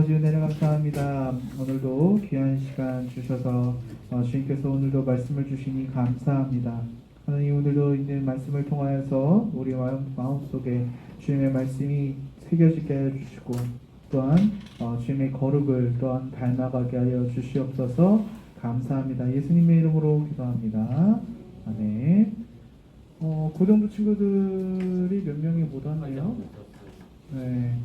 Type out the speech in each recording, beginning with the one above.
아버지 은혜를 감사합니다. 오늘도 귀한 시간 주셔서 어, 주님께서 오늘도 말씀을 주시니 감사합니다. 하나님 오늘도 있는 말씀을 통하여서 우리 마음, 마음속에 주님의 말씀이 새겨지게 하여 주시고 또한 어, 주님의 거룩을 또한 닮아가게 하여 주시옵소서 감사합니다. 예수님의 이름으로 기도합니다. 아멘. 어, 고등부 친구들이 몇 명이 못 왔네요. 네.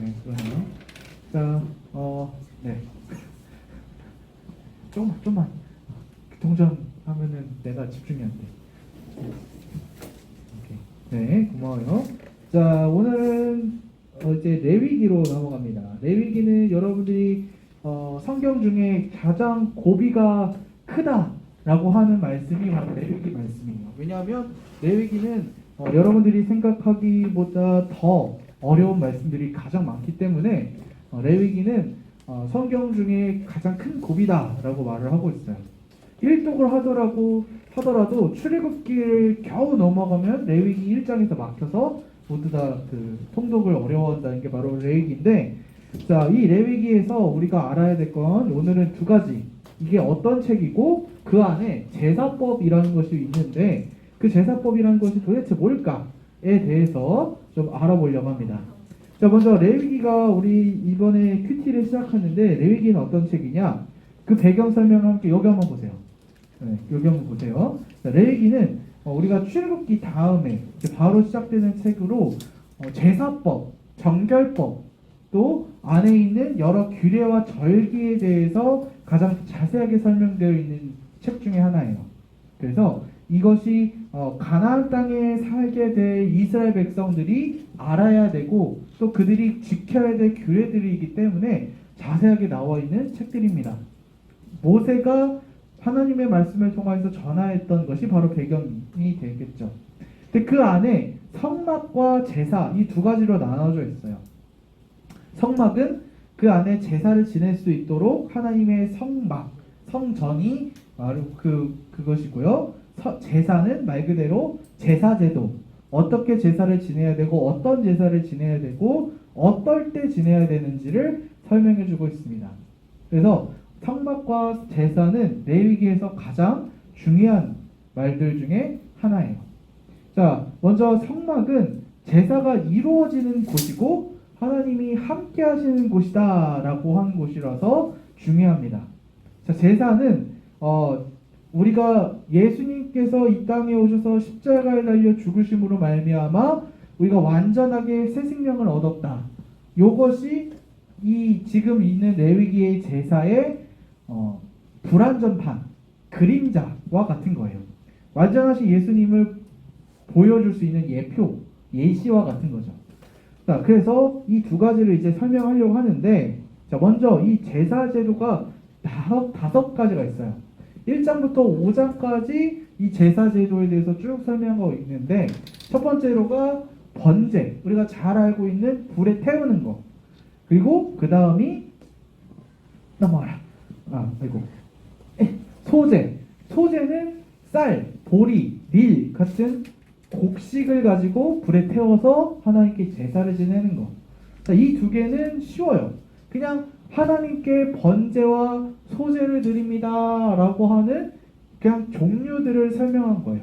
네, 그러네요. 자, 어, 네. 조금만, 조금만. 동전 하면은 내가 집중이 안 돼. 오케이. 네, 고마워요. 자, 오늘은 어, 이제 레위기로 넘어갑니다. 레위기는 여러분들이 어, 성경 중에 가장 고비가 크다라고 하는 말씀이 바로 레위기 말씀이에요. 왜냐하면 레위기는 어, 여러분들이 생각하기보다 더 어려운 말씀들이 가장 많기 때문에 어, 레위기는 어, 성경 중에 가장 큰 고비다라고 말을 하고 있어요. 1독을 하더라도 하더라도 출애굽기를 겨우 넘어가면 레위기 1장에서 막혀서 모두 다 그 통독을 어려워한다는 게 바로 레위기인데 자, 이 레위기에서 우리가 알아야 될 건 오늘은 두 가지. 이게 어떤 책이고 그 안에 제사법이라는 것이 있는데 그 제사법이라는 것이 도대체 뭘까에 대해서 좀 알아보려고 합니다. 자, 먼저 레위기가 우리 이번에 큐티를 시작하는데 레위기는 어떤 책이냐? 그 배경 설명을 함께 여기 한번 보세요. 네, 여기 한번 보세요. 자, 레위기는 어, 우리가 출애굽기 다음에 바로 시작되는 책으로 어, 제사법, 정결법, 또 안에 있는 여러 규례와 절기에 대해서 가장 자세하게 설명되어 있는 책 중에 하나예요. 그래서 이것이 어, 가나안 땅에 살게 될 이스라엘 백성들이 알아야 되고 또 그들이 지켜야 될 규례들이기 때문에 자세하게 나와 있는 책들입니다. 모세가 하나님의 말씀을 통해서 전하였던 것이 바로 배경이 되겠죠. 근데 그 안에 성막과 제사 이 두 가지로 나눠져 있어요. 성막은 그 안에 제사를 지낼 수 있도록 하나님의 성막, 성전이 바로 그 그것이고요. 서- 제사는 말 그대로 제사제도. 어떻게 제사를 지내야 되고 어떤 제사를 지내야 되고 어떨 때 지내야 되는지를 설명해 주고 있습니다. 그래서 성막과 제사는 레위기에서 가장 중요한 말들 중에 하나예요. 자, 먼저 성막은 제사가 이루어지는 곳이고 하나님이 함께 하시는 곳이다라고 하는 곳이라서 중요합니다. 자, 제사는 어, 우리가 예수님께서 이 땅에 오셔서 십자가에 달려 죽으심으로 말미암아 우리가 완전하게 새 생명을 얻었다. 요것이 이 지금 있는 레위기의 제사의 어, 불완전판 그림자와 같은 거예요. 완전하신 예수님을 보여줄 수 있는 예표, 예시와 같은 거죠. 자, 그래서 이 두 가지를 이제 설명하려고 하는데, 자, 먼저 이 제사 제도가 다섯, 다섯 가지가 있어요. 1장부터 5장까지 이 제사 제도에 대해서 쭉 설명하고 있는데, 첫 번째로가 번제, 우리가 잘 알고 있는 불에 태우는 거. 그리고 그 다음이, 넘어가라. 아, 아이고. 에, 소제. 소제는 쌀, 보리, 밀 같은 곡식을 가지고 불에 태워서 하나님께 제사를 지내는 것. 자, 이두 개는 쉬워요. 그냥 하나님께 번제와 소제를 드립니다 라고 하는 그냥 종류들을 설명한 거예요.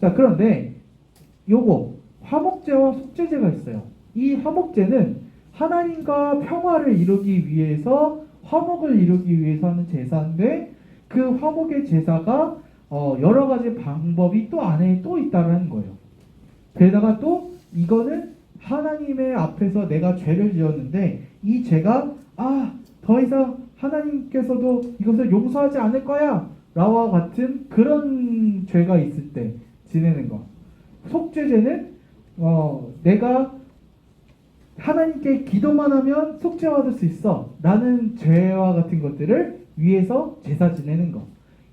자, 그런데 요거 화목제와 속죄제가 있어요. 이 화목제는 하나님과 평화를 이루기 위해서 화목을 이루기 위해서 하는 제사인데 그 화목의 제사가 어, 여러 가지 방법이 또 안에 또 있다는 거예요. 게다가 또 이거는 하나님의 앞에서 내가 죄를 지었는데 이 죄가 아 더 이상 하나님께서도 이것을 용서하지 않을 거야 라와 같은 그런 죄가 있을 때 지내는 거. 속죄죄는 어, 내가 하나님께 기도만 하면 속죄받을 수 있어 라는 죄와 같은 것들을 위해서 제사 지내는 거.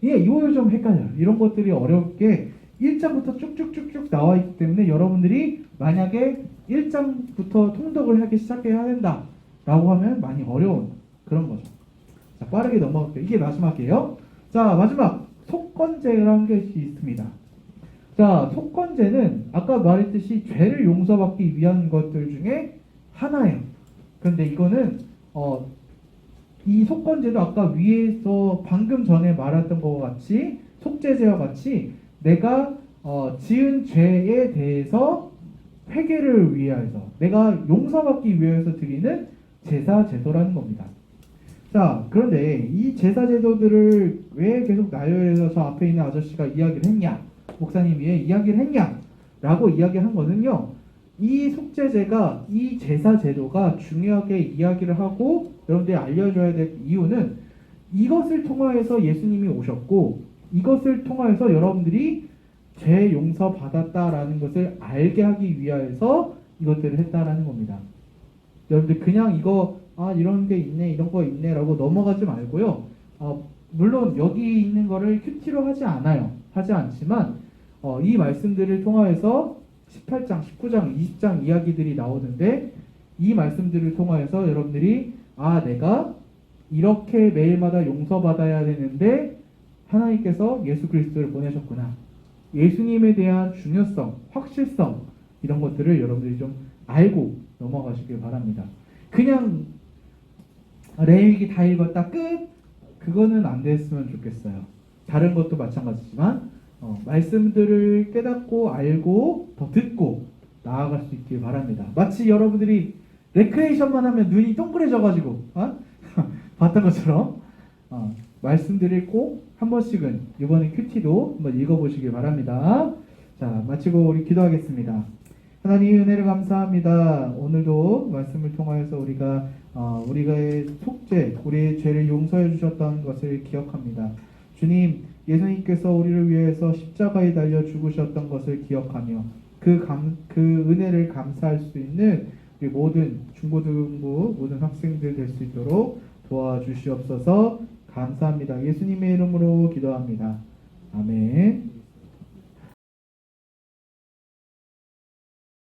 예, 이거 좀 헷갈려요. 이런 것들이 어렵게 1장부터 쭉쭉쭉쭉 나와 있기 때문에 여러분들이 만약에 1장부터 통독을 하기 시작해야 된다 라고 하면 많이 어려운 그런 거죠. 자, 빠르게 넘어갈게요. 이게 마지막이에요. 자, 마지막 속건제라는 것이 있습니다. 자, 속건제는 아까 말했듯이 죄를 용서받기 위한 것들 중에 하나예요. 그런데 이거는 어, 이 속건제도 아까 위에서 방금 전에 말했던 것과 같이 속죄제와 같이 내가 어, 지은 죄에 대해서 회개를 위하여서 내가 용서받기 위해서 드리는 제사 제도라는 겁니다. 자, 그런데 이 제사 제도들을 왜 계속 나열해서 저 앞에 있는 아저씨가 이야기를 했냐? 목사님이 왜 이야기를 했냐? 라고 이야기한 것은요. 이 속죄제가 이 제사 제도가 중요하게 이야기를 하고 여러분들이 알려줘야 될 이유는 이것을 통하여서 예수님이 오셨고 이것을 통하여서 여러분들이 죄 용서 받았다라는 것을 알게 하기 위하여서 이것들을 했다라는 겁니다. 여러분들 그냥 이거 아 이런 게 있네 이런 거 있네라고 넘어가지 말고요. 어, 물론 여기 있는 거를 큐티로 하지 않아요. 하지 않지만 어, 이 말씀들을 통하여서 18장, 19장, 20장 이야기들이 나오는데 이 말씀들을 통하여서 여러분들이 아 내가 이렇게 매일마다 용서받아야 되는데 하나님께서 예수 그리스도를 보내셨구나. 예수님에 대한 중요성, 확실성 이런 것들을 여러분들이 좀 알고 넘어가시길 바랍니다. 그냥 레위기 다 읽었다 끝 그거는 안 됐으면 좋겠어요. 다른 것도 마찬가지지만 어, 말씀들을 깨닫고 알고 더 듣고 나아갈 수 있길 바랍니다. 마치 여러분들이 레크레이션만 하면 눈이 동그래져가지고 어? 봤던 것처럼 어, 말씀들을 꼭한 번씩은 이번에 큐티도 한번 읽어보시길 바랍니다. 자 마치고 우리 기도하겠습니다. 하나님 은혜를 감사합니다. 오늘도 말씀을 통하여서 우리가 어, 우리의 속죄, 우리의 죄를 용서해 주셨던 것을 기억합니다. 주님, 예수님께서 우리를 위해서 십자가에 달려 죽으셨던 것을 기억하며 그, 감, 그 은혜를 감사할 수 있는 우리 모든 중고등부 모든 학생들 될 수 있도록 도와주시옵소서 감사합니다. 예수님의 이름으로 기도합니다. 아멘.